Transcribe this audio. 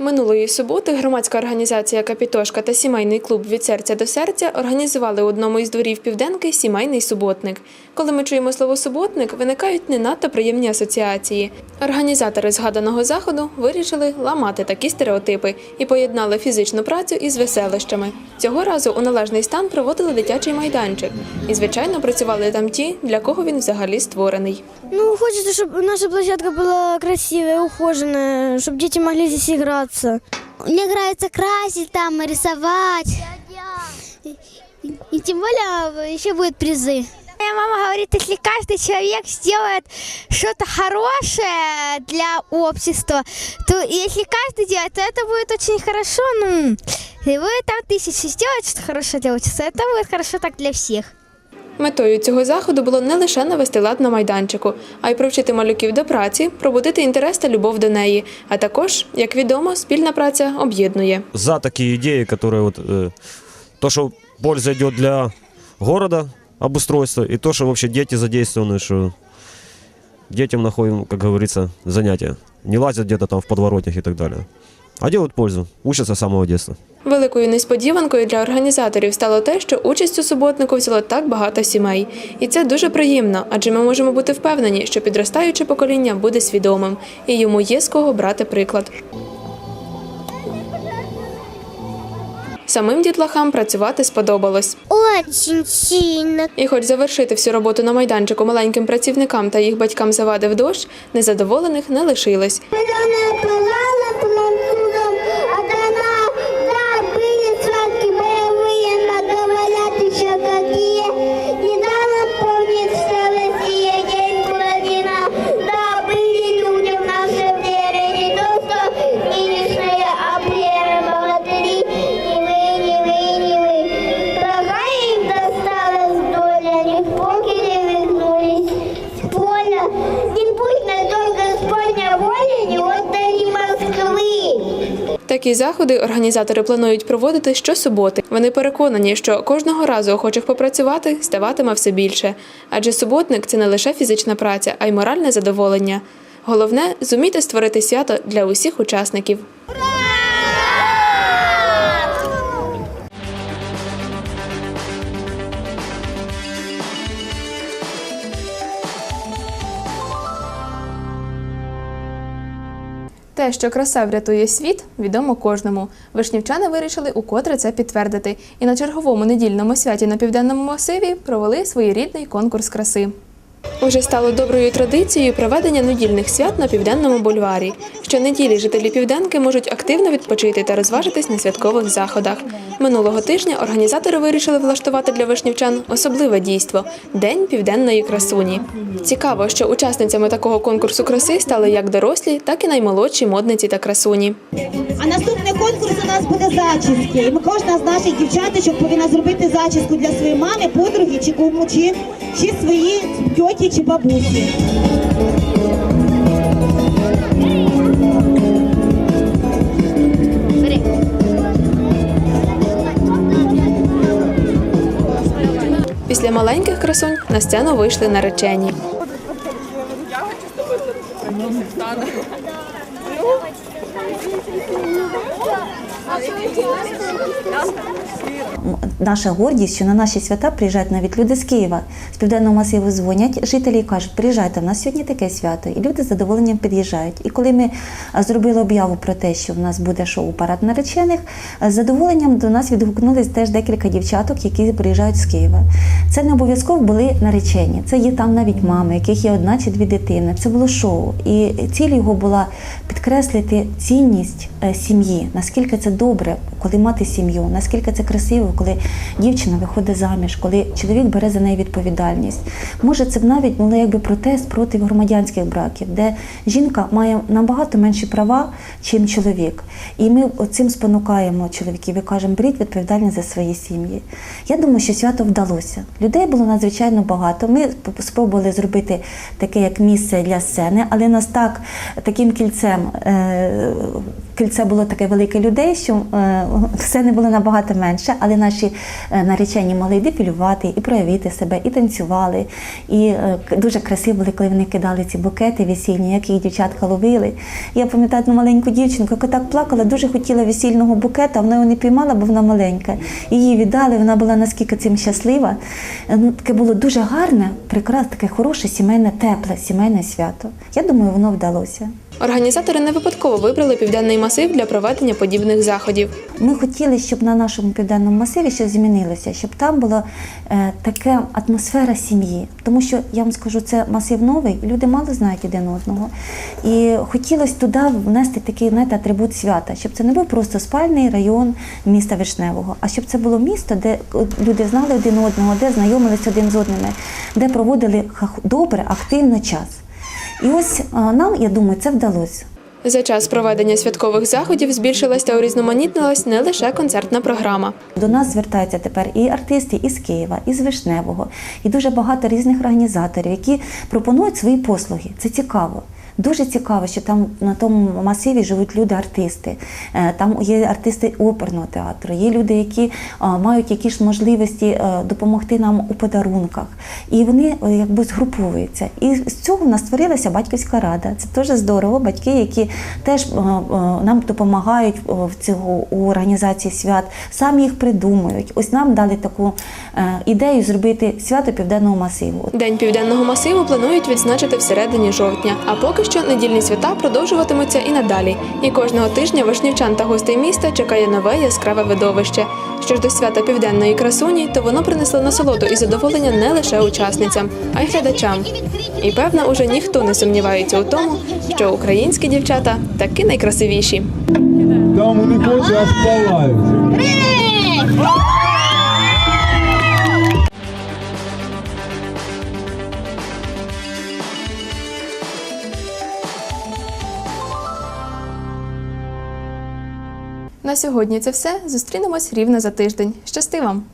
Минулої суботи громадська організація Капітошка та сімейний клуб від серця до серця організували у одному із дворів південки сімейний суботник. Коли ми чуємо слово суботник, виникають не надто приємні асоціації. Організатори згаданого заходу вирішили ламати такі стереотипи і поєднали фізичну працю із веселищами. Цього разу у належний стан проводили дитячий майданчик. І, звичайно, працювали там ті, для кого він взагалі створений. Ну, хочется, чтобы наша площадка была красивая, ухоженная, чтобы дети могли здесь Играться. Мне нравится красить там, рисовать. И, и тем более еще будут призы. Моя мама говорит, если каждый человек сделает что-то хорошее для общества, то если каждый делает, то это будет очень хорошо. Ну, и вы там тысячи сделать что-то хорошее для общества, это будет хорошо так для всех. Метою цього заходу було не лише навести лад на майданчику, а й привчити малюків до праці, пробудити інтерес та любов до неї. А також, як відомо, спільна праця об'єднує. за такие идеи, которые вот э, то, что польза идет для города обустройства, и то, что вообще дети задействованы, что детям находим, как говорится, занятия. Не лазят где-то там в подворотнях и так далее. А делают пользу, учатся с самого детства. Великою несподіванкою для організаторів стало те, що участь у суботнику взяло так багато сімей. І це дуже приємно, адже ми можемо бути впевнені, що підростаюче покоління буде свідомим, і йому є з кого брати приклад. Самим дітлахам працювати сподобалось. Очень сильно. І хоч завершити всю роботу на майданчику маленьким працівникам та їх батькам завадив дощ, незадоволених не лишилось. Зеленая пожала Такі заходи організатори планують проводити щосуботи. Вони переконані, що кожного разу охочих попрацювати ставатиме все більше. Адже суботник це не лише фізична праця, а й моральне задоволення. Головне зуміти створити свято для усіх учасників. Що краса врятує світ, відомо кожному. Вишнівчани вирішили укотре це підтвердити. І на черговому недільному святі на південному масиві провели своєрідний конкурс краси. Уже стало доброю традицією проведення недільних свят на південному бульварі. Щонеділі жителі південки можуть активно відпочити та розважитись на святкових заходах. Минулого тижня організатори вирішили влаштувати для вишнівчан особливе дійство День південної красуні. Цікаво, що учасницями такого конкурсу краси стали як дорослі, так і наймолодші модниці та красуні. А наступний конкурс у нас буде зачіски. І ми кожна з наших дівчаточок повинна зробити зачіску для своєї мами, подруги чи кому, чи, чи свої тьоті чи бабусі. Після маленьких красунь на сцену вийшли наречені. Наша гордість, що на наші свята приїжджають навіть люди з Києва, з південного масиву дзвонять жителі і кажуть, приїжджайте, в нас сьогодні таке свято. І люди з задоволенням під'їжджають. І коли ми зробили об'яву про те, що в нас буде шоу парад наречених, з задоволенням до нас відгукнулись теж декілька дівчаток, які приїжджають з Києва. Це не обов'язково були наречені. Це є там навіть мами, яких є одна чи дві дитини. Це було шоу. І ціль його була підкреслити цінність е, сім'ї, наскільки це добре, коли мати сім'ю, наскільки це красиво, коли дівчина виходить заміж, коли чоловік бере за неї відповідальність. Може, це б навіть було якби протест проти громадянських браків, де жінка має набагато менші права, чим чоловік. І ми цим спонукаємо чоловіків і кажемо, беріть відповідальність за свої сім'ї. Я думаю, що свято вдалося. Людей було надзвичайно багато. Ми спробували зробити таке як місце для сцени, але нас так таким кільцем. Е- Кільце було таке велике людей, що що е, сцени було набагато менше, але наші е, наречені могли і дефілювати, і проявити себе, і танцювали. І е, дуже красиво були, коли вони кидали ці букети весільні, як їх дівчатка ловили. Я пам'ятаю одну маленьку дівчинку, яка так плакала, дуже хотіла весільного букета, вона його не піймала, бо вона маленька. Її віддали, вона була наскільки цим щаслива. Е, Ну, таке було дуже гарне, прекрасне, таке хороше, сімейне, тепле, сімейне свято. Я думаю, воно вдалося. Організатори не випадково вибрали південний масив для проведення подібних заходів. Ми хотіли, щоб на нашому південному масиві щось змінилося, щоб там була е, така атмосфера сім'ї. Тому що я вам скажу, це масив новий, люди мало знають один одного. І хотілося туди внести такий знаєте, атрибут свята, щоб це не був просто спальний район міста Вишневого, а щоб це було місто, де е, люди знали один одного, де знайомилися один з одними, де проводили добре, активно час. І ось е, нам, я думаю, це вдалося. За час проведення святкових заходів збільшилась та урізноманітнилась не лише концертна програма. До нас звертаються тепер і артисти із Києва, із Вишневого, і дуже багато різних організаторів, які пропонують свої послуги. Це цікаво. Дуже цікаво, що там на тому масиві живуть люди-артисти. Е, Там є артисти оперного театру, є люди, які мають якісь можливості е, допомогти нам у подарунках. І вони е, якби згруповуються. І з цього в нас створилася батьківська рада. Це дуже здорово. Батьки, які теж е, е, нам допомагають е, в цього у організації свят, самі їх придумують. Ось нам дали таку е, ідею зробити свято південного масиву. День південного масиву планують відзначити всередині жовтня. А поки що недільні свята продовжуватимуться і надалі. І кожного тижня вишнівчан та гостей міста чекає нове яскраве видовище. Що ж до свята південної красуні, то воно принесло насолоду і задоволення не лише учасницям, а й глядачам. І певно, уже ніхто не сумнівається у тому, що українські дівчата таки найкрасивіші. Там вони хочуть, аж На сьогодні це все. Зустрінемось рівно за тиждень. Щасти вам!